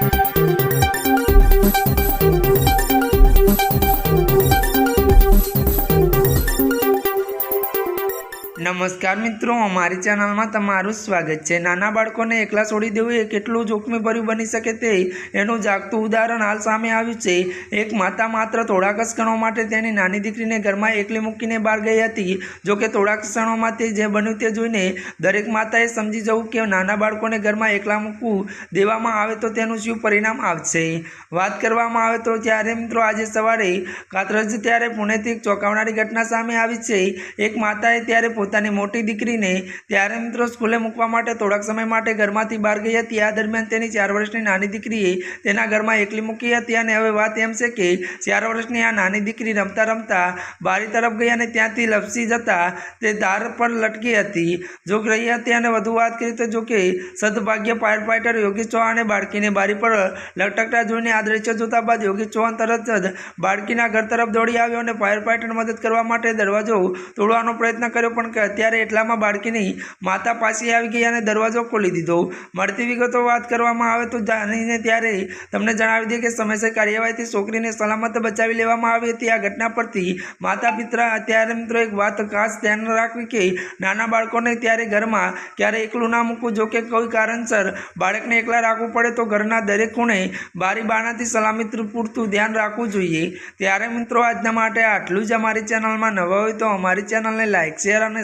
Thank you. નમસ્કાર મિત્રો, અમારી ચેનલમાં તમારું સ્વાગત છે. નાના બાળકોને એકલા છોડી દેવું એ કેટલું જોખમીભર્યું બની શકે તે એનું જાગતું ઉદાહરણ હાલ સામે આવ્યું છે. એક માતા માત્ર થોડાક ક્ષણો માટે તેની નાની દીકરીને ઘરમાં એકલી મૂકીને બહાર ગઈ હતી. જો કે થોડાક ક્ષણોમાં તે જે બન્યું તે જોઈને દરેક માતાએ સમજી જવું કે નાના બાળકોને ઘરમાં એકલા મૂકવું દેવામાં આવે તો તેનું શું પરિણામ આવશે? વાત કરવામાં આવે તો ત્યારે મિત્રો આજે સવારે કાતરજ ત્યારે પુણેથી ચોંકાવનારી ઘટના સામે આવી છે. એક માતાએ ત્યારે પોતાની મોટી દીકરીને ત્યારે મિત્રો સ્કૂલે મૂકવા માટે થોડાક સમય માટે ઘરમાંથી બહાર ગઈ હતી, આ દરમિયાન તેની ચાર વર્ષની નાની દીકરીએ તેના ઘરમાં એકલી મૂકી હતી અને હવે વાત એમ છે કે ચાર વર્ષની આ નાની દીકરી રમતા રમતા બારી તરફ ગઈ અને ત્યાંથી લપસી જતા તે દાર પર લટકી હતી. જો રહી હતી અને વધુ વાત કરીએ તો જો કે સદભાગ્ય ફાયર ફાઇટર યોગેશ ચૌહાણે બાળકીને બારી પર લટકતા જોઈને આ દ્રશ્ય જોતા બાદ યોગેશ ચૌહાણ તરત જ બાળકીના ઘર તરફ દોડી આવ્યો અને ફાયર ફાઇટર મદદ કરવા માટે દરવાજો તોડવાનો પ્રયત્ન કર્યો, પણ કે અત્યારે એટલામાં બાળકીની માતા પાસે આવી ગઈ અને દરવાજો ખોલી દીધો. મળતી વિગતો વાત કરવામાં આવે તો જાણીને ત્યારે તમને જણાવી દઈએ કે સમયસર કાર્યવાહીથી છોકરીને સલામત બચાવી લેવામાં આવી હતી. આ ઘટના પરથી માતા પિતા અત્યારે મિત્રો એક વાત ખાસ ધ્યાન રાખવી કે નાના બાળકોને ત્યારે ઘરમાં ક્યારે એકલું ના મૂકવું. જો કે કોઈ કારણસર બાળકને એકલા રાખવું પડે તો ઘરના દરેક ખૂણે બારી બાણાથી સલામત પૂરતું ધ્યાન રાખવું જોઈએ. ત્યારે મિત્રો આજના માટે આટલું જ. અમારી ચેનલમાં નવા હોય તો અમારી ચેનલને લાઇક શેર અને